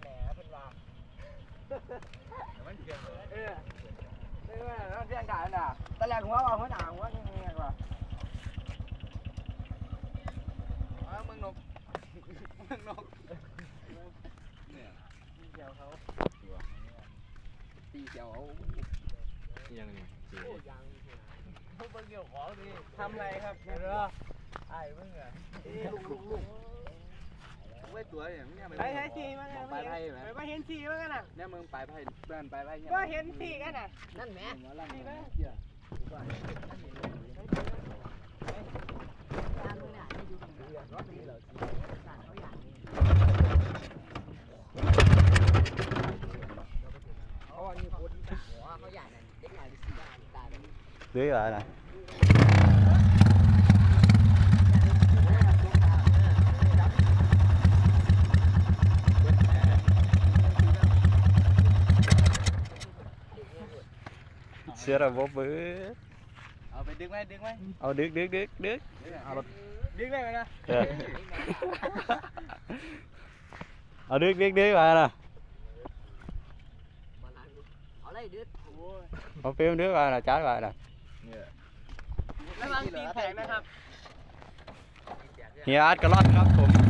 แหมเป็นว่ามันเกี่ยวเลยเออเออแล้วเรียงกันน่ะตะแลงหัวว่าหัวหนาหัวยังไงกว่าอ้าวมึงนกมึงนกเนี่ยเดี๋ยวเขาตีเกี่ยวเอายังไงโอ้ยังเขาเกี่ยวของดิทำไรครับเดี๋ยวไอ้มึงอะลูกลูก ตัวอย่างเนี้ยมันใช้ใช้สีมั้งมองปลายไพ่ไหมไม่เห็นสีมั้งน่ะเนี่ยมึงปลายไพ่เพื่อนปลายไพ่เนี่ยก็เห็นสีกันน่ะนั่นแหมหัวลั่นเกี่ยวเขาอันนี้โคตรหัวเขาใหญ่น่ะเด็กหน่อยสีดำตาแบบเดื้ออะไรนะ ยดึกโอ้ยเอาเฟรมดึกมาน่ะจ้ามาน่ะเนี่ยระวังตีแตกนะครับเฮียอาร์ตกระลอดครับผม